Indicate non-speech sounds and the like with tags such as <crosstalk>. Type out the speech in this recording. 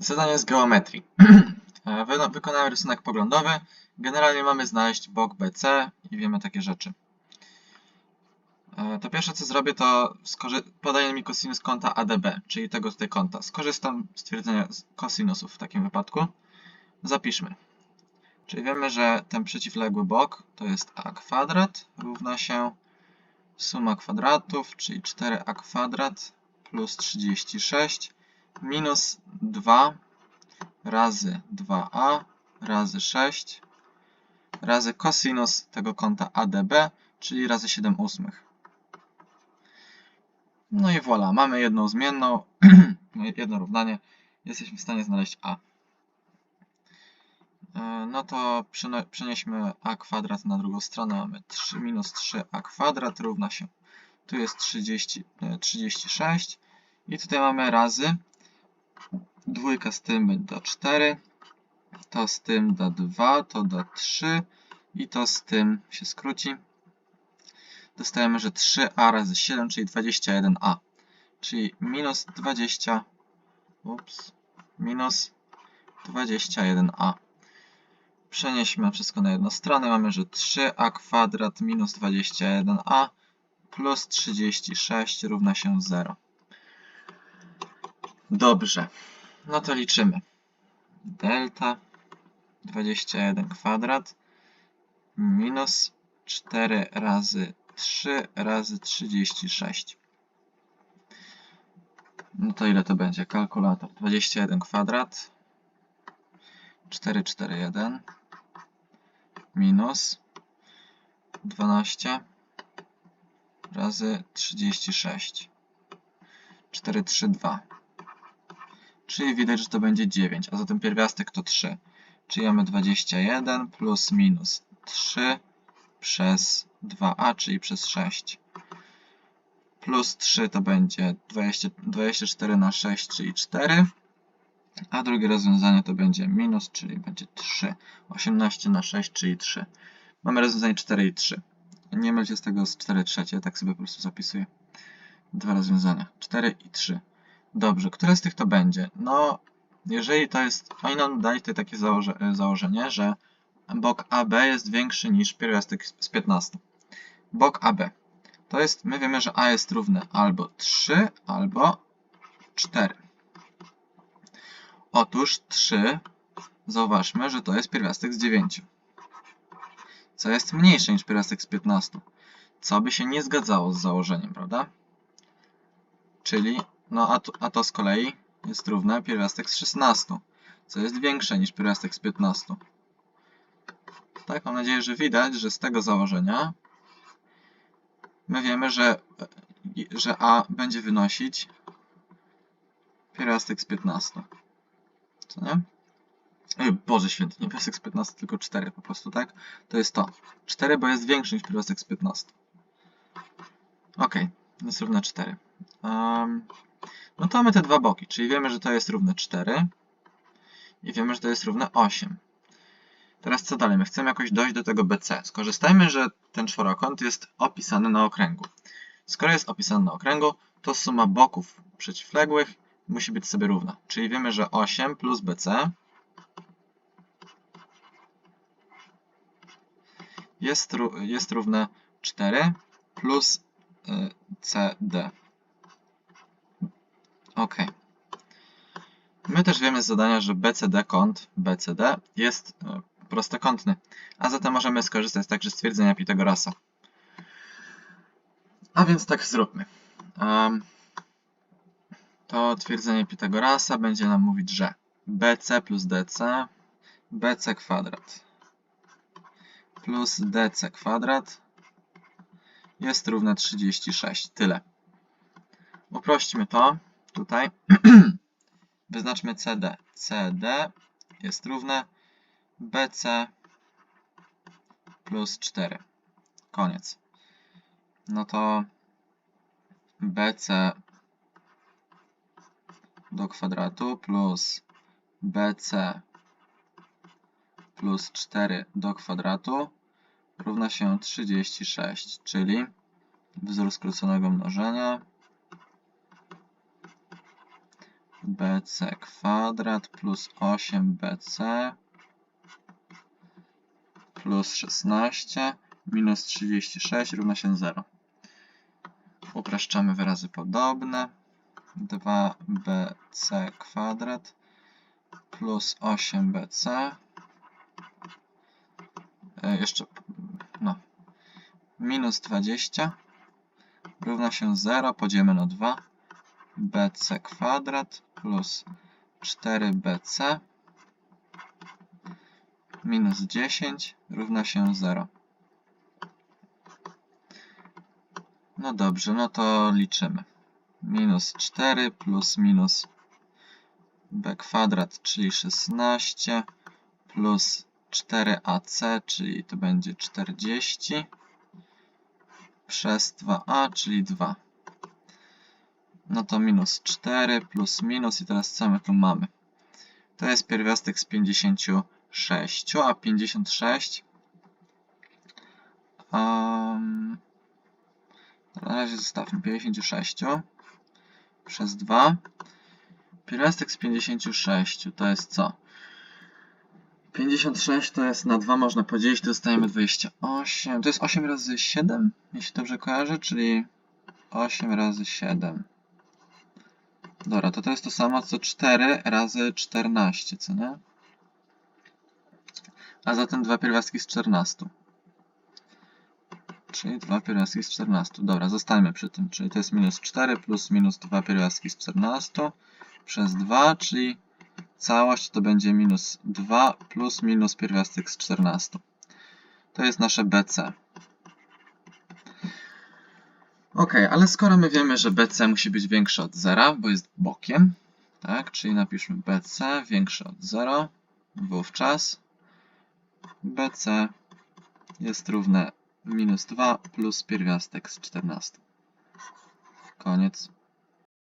Zadanie z geometrii. <clears throat> E, wy- Wykonałem rysunek poglądowy. Generalnie mamy znaleźć bok BC i wiemy takie rzeczy. E, To pierwsze co zrobię to podaje mi cosinus kąta ADB, czyli tego tutaj kąta. Skorzystam z twierdzenia z cosinusów w takim wypadku. Zapiszmy. Czyli wiemy, że ten przeciwległy bok to jest a kwadrat równa się suma kwadratów, czyli 4a kwadrat plus 36 minus 2 razy 2a razy 6 razy cosinus tego kąta ADB, czyli razy 7 ósmych. No i voilà, mamy jedną zmienną, <clears throat> jedno równanie. Jesteśmy w stanie znaleźć a. E, No to przenieśmy a kwadrat na drugą stronę. Mamy 3 minus 3a kwadrat równa się. Tu jest 30, e, 36 i tutaj mamy razy. Dwójka z tym da 4, to z tym da 2, to da 3 i to z tym się skróci. Dostajemy, że 3a razy 7, czyli 21a, czyli minus 20, ups, minus 21a. Przenieśmy wszystko na jedną stronę. Mamy, że 3a kwadrat minus 21a plus 36 równa się 0. Dobrze. No to liczymy. Delta 21 kwadrat minus 4 razy 3 razy 36. No to ile to będzie? Kalkulator. 21 kwadrat 441 minus 12 razy 36. 432. Czyli widać, że to będzie 9, a zatem pierwiastek to 3. Czyli mamy 21 plus minus 3 przez 2a, czyli przez 6. Plus 3 to będzie 20, 24 na 6, czyli 4. A drugie rozwiązanie to będzie minus, czyli będzie 3. 18 na 6, czyli 3. Mamy rozwiązanie 4 i 3. Nie mylcie z tego z 4 trzecie, tak sobie po prostu zapisuję. Dwa rozwiązania. 4 i 3. Dobrze, które z tych to będzie? No, jeżeli to jest... Oni nam dali tutaj takie założe, założenie, że bok AB jest większy niż pierwiastek z 15. Bok AB. To jest, my wiemy, że A jest równe albo 3, albo 4. Otóż 3, zauważmy, że to jest pierwiastek z 9. Co jest mniejsze niż pierwiastek z 15. Co by się nie zgadzało z założeniem, prawda? Czyli, no a to, a to z kolei jest równe pierwiastek z 16, co jest większe niż pierwiastek z 15. Tak, mam nadzieję, że widać, że z tego założenia my wiemy, że, że a będzie wynosić pierwiastek z 15. Co nie? Ej, Boże święty, nie pierwiastek z 15, tylko 4 po prostu, tak? To jest to. 4, bo jest większy niż pierwiastek z 15. Ok, jest równe 4. Um, no to mamy te dwa boki, czyli wiemy, że to jest równe 4 i wiemy, że to jest równe 8. Teraz co dalej? My chcemy jakoś dojść do tego BC. Skorzystajmy, że ten czworokąt jest opisany na okręgu. Skoro jest opisany na okręgu, to suma boków przeciwległych musi być sobie równa. Czyli wiemy, że 8 plus BC jest, jest równe 4 plus y, CD. Ok. My też wiemy z zadania, że BCD kąt BCD jest e, prostokątny, a zatem możemy skorzystać także z stwierdzenia Pitagorasa. A więc tak zróbmy. To twierdzenie Pitagorasa będzie nam mówić, że BC plus DC BC kwadrat plus DC kwadrat jest równe 36. Tyle. Uprośćmy to tutaj. <clears throat> Wyznaczmy CD. CD jest równe BC plus 4. Koniec. No to BC do kwadratu plus BC plus 4 do kwadratu równa się 36, czyli wzór skróconego mnożenia bc kwadrat plus 8bc plus 16 minus 36 równa się 0. Upraszczamy wyrazy podobne. 2bc kwadrat plus 8bc e, jeszcze no minus 20 równa się 0 podzielimy na 2 bc kwadrat plus 4bc minus 10 równa się 0. No dobrze, no to liczymy. Minus 4 plus minus b kwadrat, czyli 16, plus 4ac, czyli to będzie 40, przez 2a, czyli 2. No to minus 4 plus minus i teraz co my tu mamy? To jest pierwiastek z 56, a 56 um, na razie zostawmy 56 przez 2. Pierwiastek z 56 to jest co? 56 to jest na 2 można podzielić, dostajemy 28. To jest 8 razy 7, jeśli dobrze kojarzę, czyli 8 razy 7. Dobra, to to jest to samo co 4 razy 14, co nie? A zatem dwa pierwiastki z 14. Czyli 2 pierwiastki z 14. Dobra, zostańmy przy tym. Czyli to jest minus 4 plus minus 2 pierwiastki z 14 przez 2, czyli całość to będzie minus 2 plus minus pierwiastek z 14. To jest nasze BC. Ok, ale skoro my wiemy, że BC musi być większe od 0, bo jest bokiem, tak, czyli napiszmy BC większe od 0, wówczas BC jest równe minus 2 plus pierwiastek z 14. Koniec.